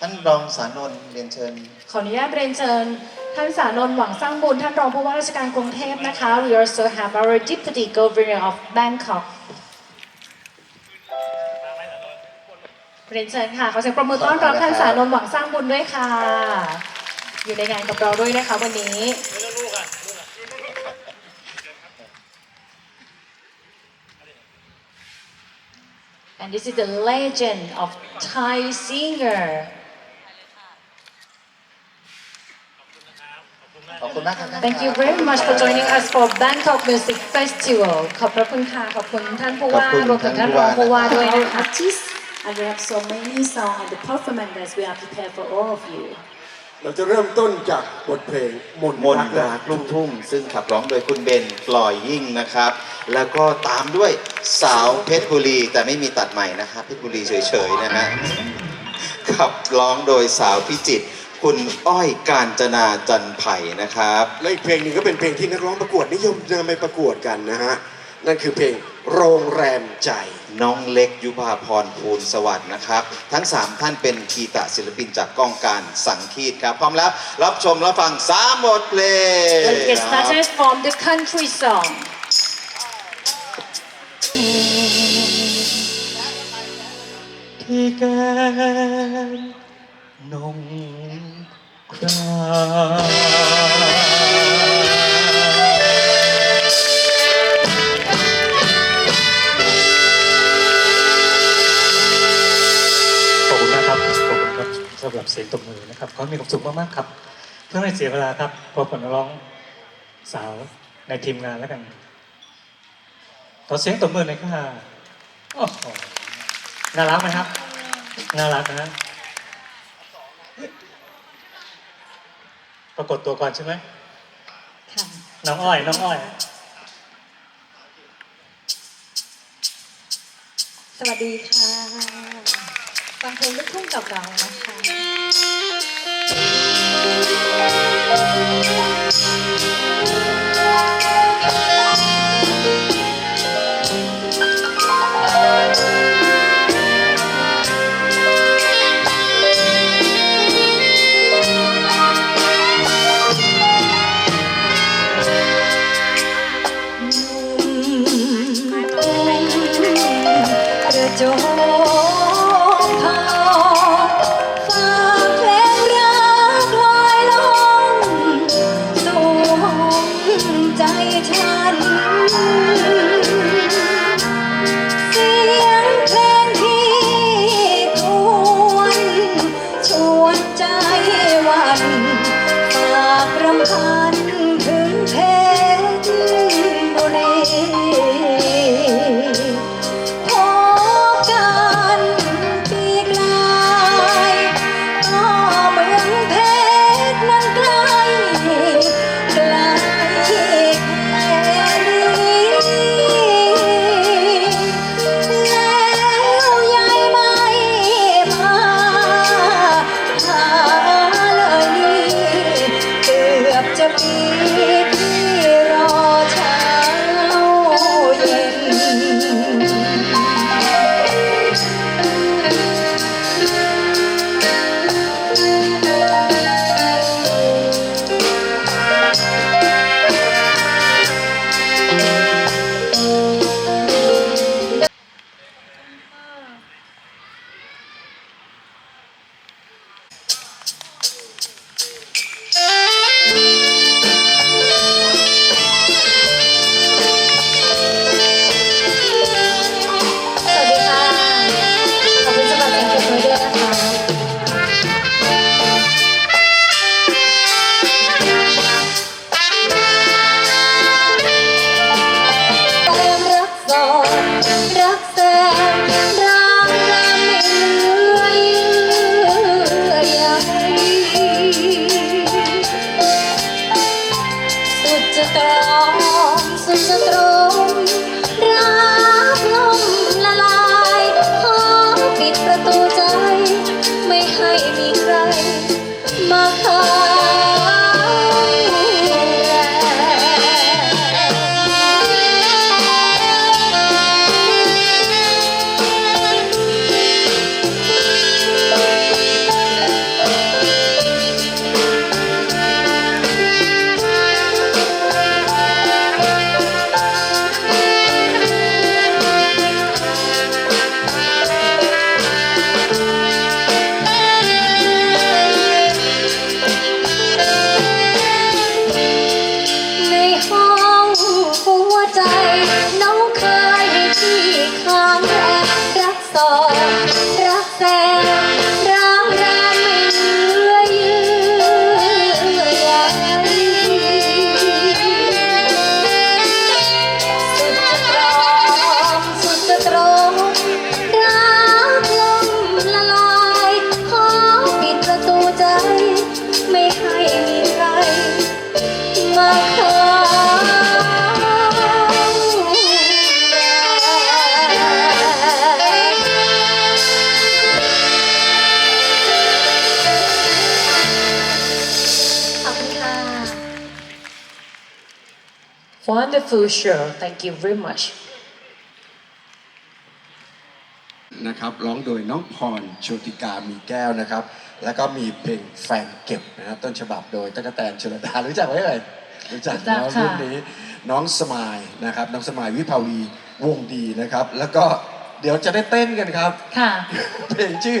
ท่านรองสานนท์เรียนเชิญ ขออนุญาตเรียนเชิญท่านสานนท์หวังสร้างบุญท่านรองผู้ว่าราชการกรุงเทพนะคะ We also have our Deputy Governor of Bangkok เรียนเชิญค่ะ ขอเสียงประมือต้อนรับท่านสานนท์หวังสร้างบุญด้วยค่ะ อยู่ในงานกับเราด้วยนะคะวันนี้ And this is the legend of Thai singer อบคุณมากครับท่าน Thank you ครับ very much for joining us for Bangkok Music Festival ขอบพระคุณค่ะ ขอบคุณท่านผู้ว่าขอบคุณรวมถึงท่านรองผู้ว่าด้วยนะ our คะ artists and we have so many songs and the performances we are prepared for all of you. เราจะเริ่มต้นจากบทเพลงมนต์มนต์รักลูกทุ่ง ซึ่งขับร้องโดยคุณเบนปล่อยยิ่งนะครับ แล้วก็ตามด้วยสาวเพชรบุรี แต่ไม่มีตัดใหม่นะครับเพชรบุรีเฉยๆนะฮะขับร้องโดยสาวพิจิตร คุณอ้อยการจนาจันไผ่นะครับ และอีกเพลงหนึ่งก็เป็นเพลงที่นักร้องประกวดนิยมนำไปประกวดกันนะฮะ นั่นคือเพลงโรงแรมใจ น้องเล็กยุพาพรภูลสวัสดิ์นะครับ ทั้ง 3 ท่านเป็นคีตะศิลปินจากกองการสังคีตครับ พร้อมแล้ว รับชมรับฟังสามบทเพลง Let's get started from the country song ที่แกนนง คราขอบคุณมากครับ ขอบคุณครับสำหรับเสียงตบมือนะครับขอให้มีความสุขมากๆครับ เพื่อไม่เสียเวลาครับพบกันร้องสาวในทีมงานแล้วกันขอเสียงตบมือหน่อยค่ะโอ้โหน่ารักไหมครับ น่ารักนะ ปรากฏตัวก่อนใช่ไหมค่ะน้องอ้อย น้องอ้อย สวัสดีค่ะฟังเพลงลูกทุ่งกับเรานะคะ ក្រំសំសត្រម Wonderful show. Thank you very much. นะครับร้องโดยน้องพรโชติกามีแก้วนะครับ แล้วก็มีเพลงแฟนเก็บนะครับต้นฉบับโดยตะกกะแตนชลดารู้จักไหมเอ่ยรู้จักรู้จักแล้วค่ะรุ่นนี้น้องสมายนะครับน้องสมายวิภาวีวงดีนะครับ แล้วก็เดี๋ยวจะได้เต้นกันครับ ค่ะ เพลงชื่อ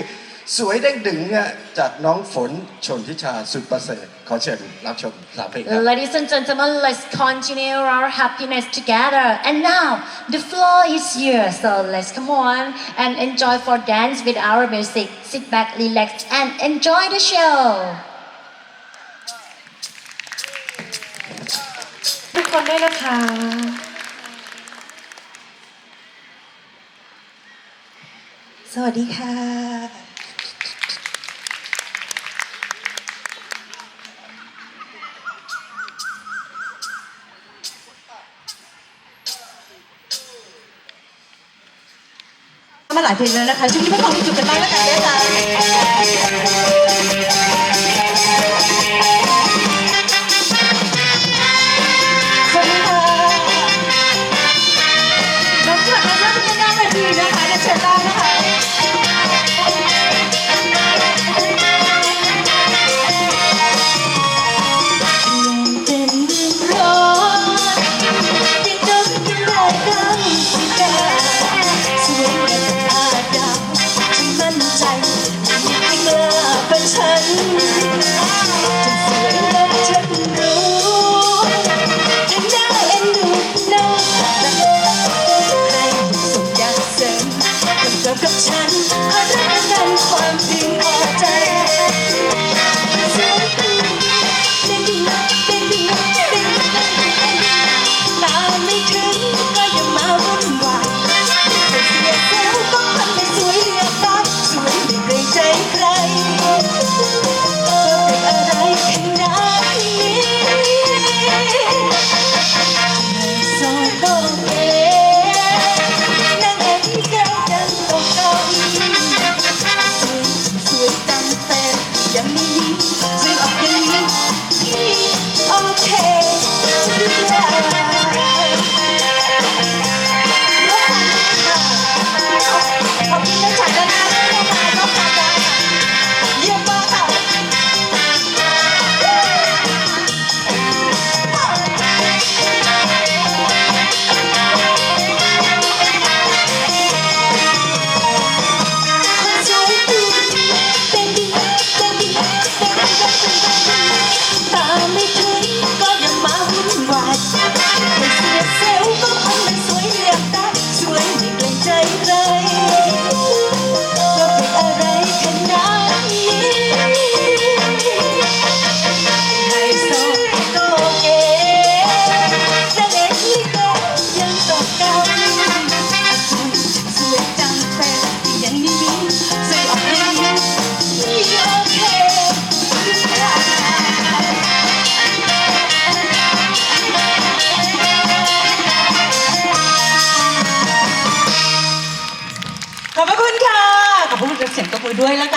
สวยเด้งดึงเนี่ยจากน้องฝนชนทิชาสุดประเสริฐขอเชิญรับชมสามเพลงครับ Ladies and gentlemen, let's continue our happiness together. And now, the floor is yours. So let's come on and enjoy for dance with our music. Sit back, relax, and enjoy the show. ทุกคนด้วยนะคะสวัสดีค่ะ มาหลายเพลงแล้วนะคะช่วงนี้มาฟังจุดกันบ้างแล้วกันนะคะ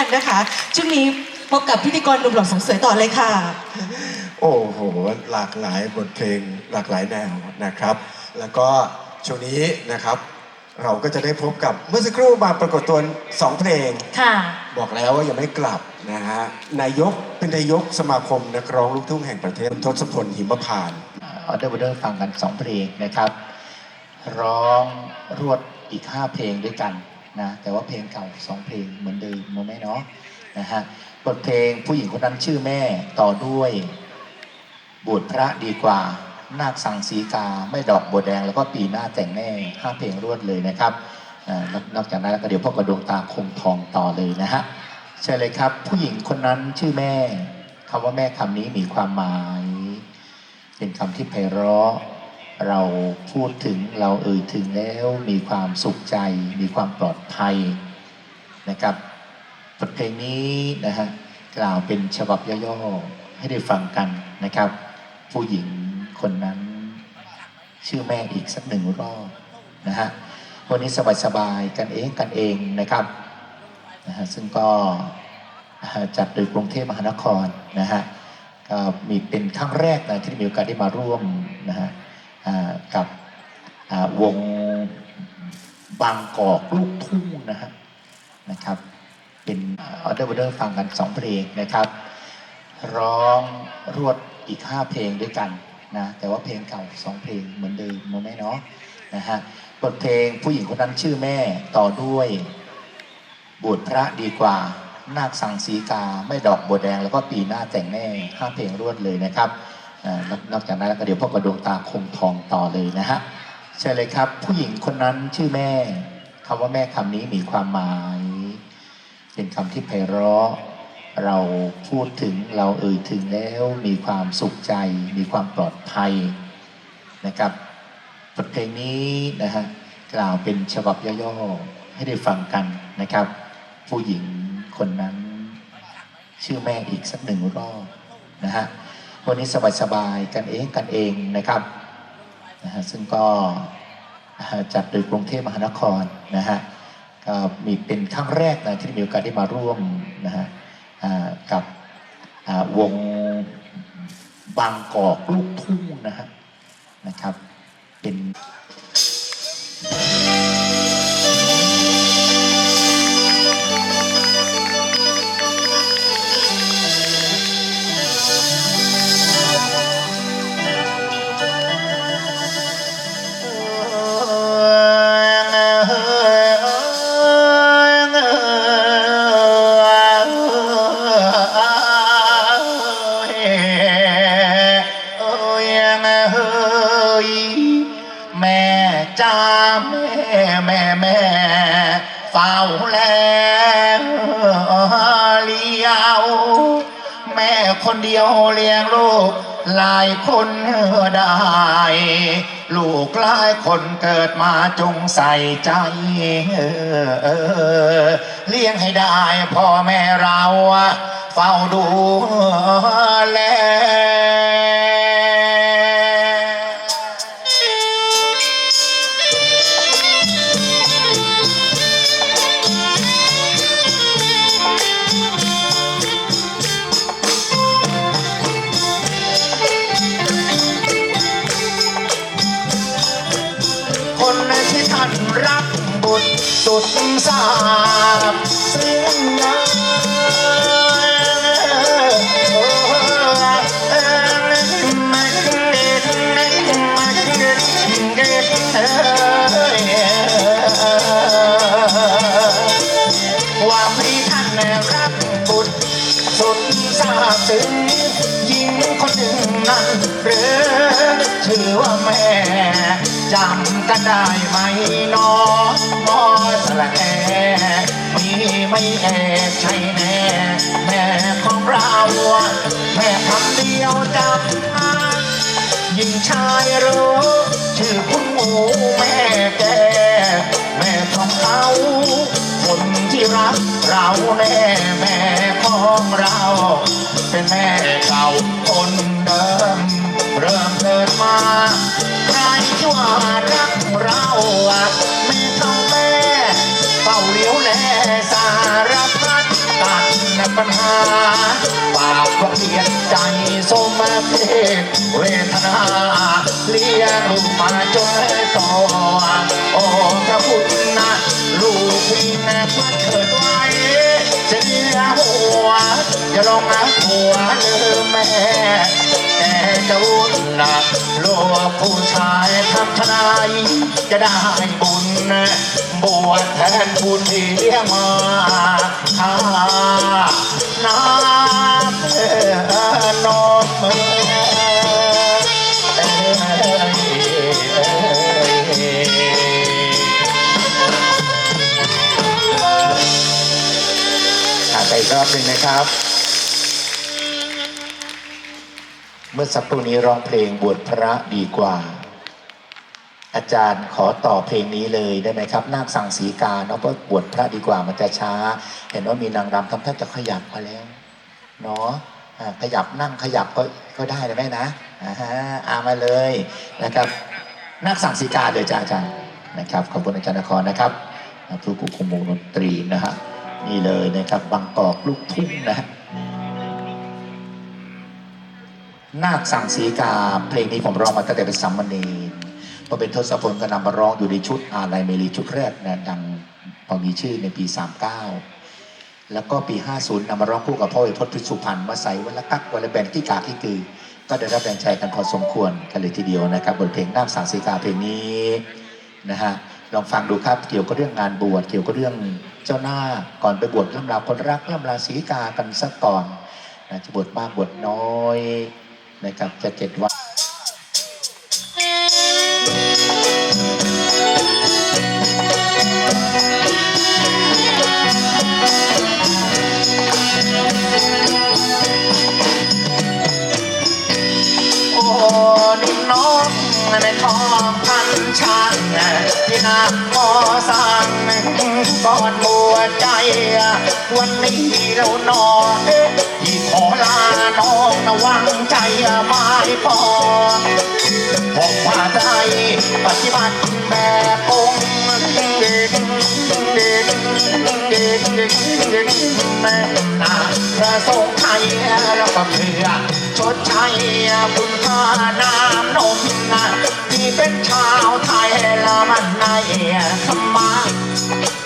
นนะคะช่วงนี้พบกับพิธีกรหนุ่มหล่อสองสวยต่อเลยค่ะ โอ้โห หลากหลายบทเพลงหลากหลายแนวนะครับ แล้วก็ช่วงนี้นะครับ เราก็จะได้พบกับเมื่อสักครู่มาปรากฏตัวสองเพลง ค่ะ บอกแล้วว่ายังไม่กลับนะฮะนายกเป็นนายกสมาคมนักร้องลูกทุ่งแห่งประเทศทศพลหิมพานต์ออเดอร์บเดอร์ฟังกันสองเพลงนะครับ ร้องรวดอีก 5 เพลงด้วยกัน นะแต่ว่าเพลงเก่าสองเพลงเหมือนเดิมโมแม่เนาะนะฮะบทเพลงผู้หญิงคนนั้นชื่อแม่ต่อด้วยบวชพระดีกว่านาคสังสีกาไม่ดอกบัวแดง แล้วก็ปีหน้าแต่งแน่ห้าเพลงรวดเลยนะครับอนอกจากนั้นก็เดี๋ยวพบกับดวงตาคมทองต่อเลยนะฮะเชิญเลยครับ ผู้หญิงคนนั้นชื่อแม่คำว่าแม่คำนี้มีความหมาย เป็นคำที่ไพเราะ เราพูดถึงเราเอ่ยถึงแล้วมีความสุขใจ มีความปลอดภัยนะครับบทเพลงนี้นะฮะกล่าวเป็นฉบับย่อๆให้ได้ฟังกันนะครับ ผู้หญิงคนนั้น ชื่อแม่อีกสักหนึ่งรอบนะฮะวันนี้สบายๆกันเองกันเองนะครับนะฮะซึ่งก็จัดโดยกรุงเทพมหานครนะฮะก็มีเป็นครั้งแรกนะที่มีโอกาสได้มาร่วมนะฮะ กับวงบางกอกลูกทุ่งนะฮะนะครับ เป็นออเดอร์เดอร์ฟังกันสองเพลงนะครับ ร้องรวดอีก5เพลงด้วยกันนะแต่ว่าเพลงเก่า2เพลงเหมือนเดิมโมแม่เนาะนะฮะบทเพลงผู้หญิงคนนั้นชื่อแม่ต่อด้วยบวชพระดีกว่านาคสังสีกา ไม่ดอกบัวแดงแล้วก็ปีหน้าแต่งแน่ห้าเพลงรวดเลยนะครับ นอกจากนั้นแล้วก็เดี๋ยวพ่อกระดวงตาคมทองต่อเลยนะฮะเชิญเลยครับ ผู้หญิงคนนั้นชื่อแม่คำว่าแม่คำนี้มีความหมาย เป็นคำที่ไพเราะเราพูดถึงเราเอ่ยถึงแล้วมีความสุขใจ มีความปลอดภัยนะครับบทเพลงนี้นะฮะกล่าวเป็นฉบับย่อๆให้ได้ฟังกันนะครับ ผู้หญิงคนนั้น ชื่อแม่อีกสักหนึ่งรอบนะฮะ วันนี้สบายๆกันเองกันเองนะครับนะฮะซึ่งก็จัดโดยกรุงเทพมหานครนะฮะก็มีเป็นครั้งแรกนะที่มีโอกาสได้มาร่วมนะฮะกับวงบางกอกลูกทุ่งนะฮะนะครับ แม่คนเดียวเลี้ยงลูก หลายคนได้ ลูกหลายคนเกิดมาจงใส่ใจเออเลี้ยงให้ได้พ่อแม่เรา เฝ้าดูแล นรักบุตรสุดสาบเสียงนาความที่ท่านรักบุตรสุดซาบซึ้งยิ่งคนหนึ่งนั้นหรือชื่อว่าแม่จำกันได้ ไม่แอบใช่แน่แม่ของเราแม่คำเดียวจำมายิ่งชายรู้ชื่อคุณหมูแม่แกแม่ของเขาคนที่รักเราแน่แม่ของเรา เป็นแม่เก่าคนเดิม เริ่มเกิดมาใครที่ว่ารักเราอะแม่ต้องแม่ารพัดตัดปัญหาปากว่าเพียนใจสมเพศเวทนาเลี้ยงลูกมาจนโตโอ้พระคุณนะลูกวิ่งพัดเกิดไว้เสียหัวอย่าลองนะหัวลืมแม่แต่จะวุ่นหนักโลกผู้ชายทำทนายจะได้บุญ บวชแทนบุญที่เลี้ยงมาข้าน้ำเอ่อนมเอ่ยเมื่อไปอีกรอบหนึ่งนะครับ เมื่อสักครู่นี้ร้องเพลงบวชพระดีกว่า อาจารย์ขอต่อเพลงนี้เลยได้ไหมครับนาคสั่งสีกาเนาะเพราะบวชพระดีกว่ามันจะช้า เห็นว่ามีนางรำทำท่าจะขยับมาแล้วเนาะขยับนั่งขยับก็ก็ได้นะแม่นะอ่าฮะอามาเลยนะครับนาคสั่งสีกาเลยจ้าอาจารย์นะครับขอบคุณอาจารย์นครนะครับผู้กุคุมวงดนตรีนะฮะนี่เลยนะครับบางกอกลูกทุ่งนะฮะนาคสังสีกาเพลงนี้ผมร้องมาตั้งแต่เป็นสัมมณี พอเป็นทศพลก็นำมาร้องอยู่ในชุดอาลัยเมลีชุดแรกนะดังพอมีชื่อในปี 39 แล้วก็ปี 50นำมาร้องคู่กับพ่อเอกพจน์พิสุพันธ์มาใส่วันละกักวันละแบนที่กาที่กือ ก็ได้รับแรงใจกันพอสมควรกันเลยทีเดียวนะครับบทเพลงนาคสังสีกาเพลงนี้นะฮะลองฟังดูครับเกี่ยวกับเรื่องงานบวชเกี่ยวกับเรื่องเจ้าหน้าก่อนไปบวชล่ำลาคนรักล่ำลาสีกากันสักก่อนนะจะบวชมากบวชน้อยนะครับจะเจ็ดวัน ขอสั่งก่อนบัวใจ วันนี้เรานอนที่ขอลาน้องระวังใจไม่พอผมว่าใจปฏิบัติแบบองค์เด็กเด็กเด็กเด็กเด็กแม่นาพระทรงไทยแล้วก็เพื่อ ชดใช้คุณค่าน้ำนมนะที่เป็นชาวไทยละมันในธรรมะ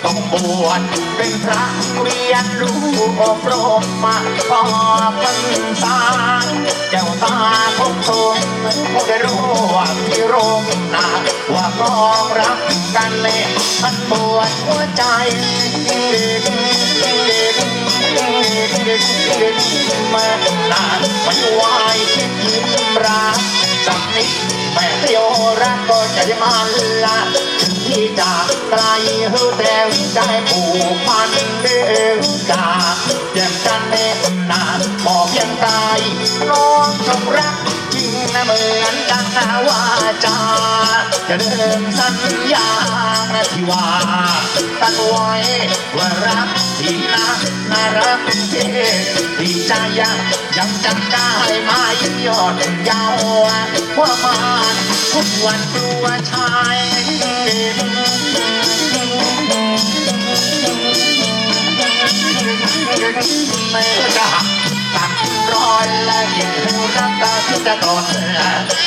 ต้องบวชเป็นพระเรียนรู้อบรมมาพอพรรษาแก้วตาคงทรงคงได้รู้ว่าพี่รงนาว่ากองรักกันเลยมันบวชหัวใจ มานานม่ไหวคิดยิ้มรักสักนิดแม่เดียวรักก็จะมันละ ที่จากไกลเฮอแต่ได้ผูกพันเดือจากเยี่ยมกันเน่นาบอกเพียงกายน้องจงรักจริงนะเหมือนกันนะว่าจาจะเดินสัญญาที่ว่าตั้งไว้ว่ารักที่นะน่ารักเท่ดีใจยังยังจำได้ไหมยอดยาวว่ามาทุกวันตัวชายรักตัดรอยและยิ่งรักตาที่จะก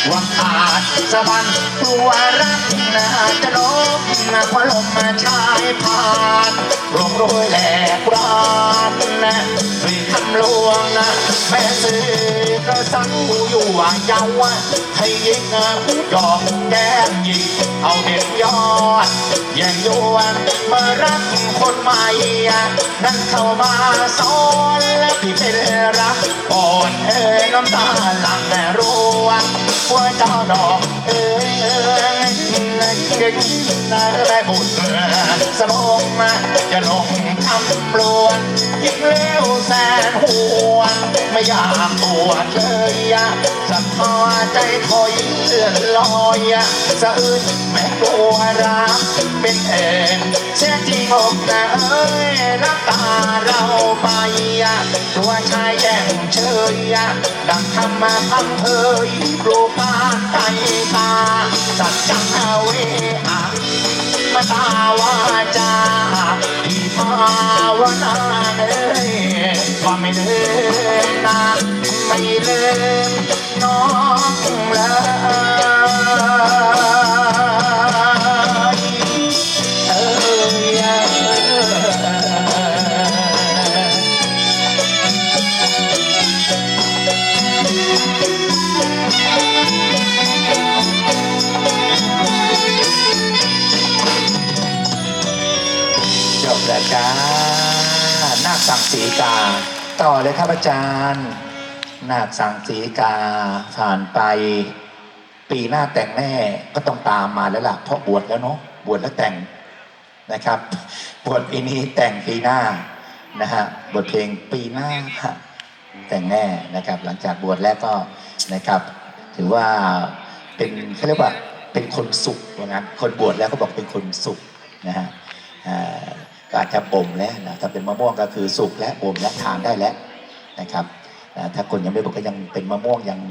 ว่าขาดสะบันตัวรักนะจะลบนะพอลมมาชายผ่านร่วงโรยแหลกรานนะด้วยคำลวงนะแม่ซื้อก็สั่งอยู่ว่าเยาว์ให้ยิงผู้หยอกแก้มยิง เอาเด็กยอดแย่างยวนมารักคนใหม่นั่นเข้ามาสอนและพี่เป็นรักอ่อนเอ้ยน้ำตาหลังแม่รู้ว่าว่าเจ้าดอกเอ้ยเอ้ยเก่งนะแม่บุญสมองมาจะลงทำปลวนยิ่งเลี้ยวแสนหวนไม่อยากปวดเลยอะสัมพาใจถอยเลื่อนลอยอะสะอื้นแม่กลัวรักเป็นเองเสียจริงอกนะเอ้ยรักตาเราไปอะตัวชายแย่งเชยอะดังทำมาพังเพยปลูกบ้าไก่ตา สัจจังเอาเวอะมาตาวาจาที่ภาวนาเอ้ยว่าไม่เลิมนะไม่เลิมน้องเลย แล้วจ้านาคสังสีกา ต่อเลยครับอาจารย์ นาคสังสีกาผ่านไป ปีหน้าแต่งแน่ก็ต้องตามมาแล้วล่ะเพราะบวชแล้วเนาะบวชแล้วแต่งนะครับบวชปีนี้แต่งปีหน้านะฮะบทเพลงปีหน้าแต่งแน่นะครับ หลังจากบวชแล้วก็นะครับ ถือว่าเป็นเขาเรียกว่าเป็นคนสุขว่างั้นคนบวชแล้วเขาบอกเป็นคนสุขนะฮะอ่า ก็อาจจะบ่มแล้วนะถ้าเป็นมะม่วงก็คือสุกและบ่มและทานได้แล้วนะครับถ้าคนยังไม่บ่มก็ยังเป็นมะม่วงยัง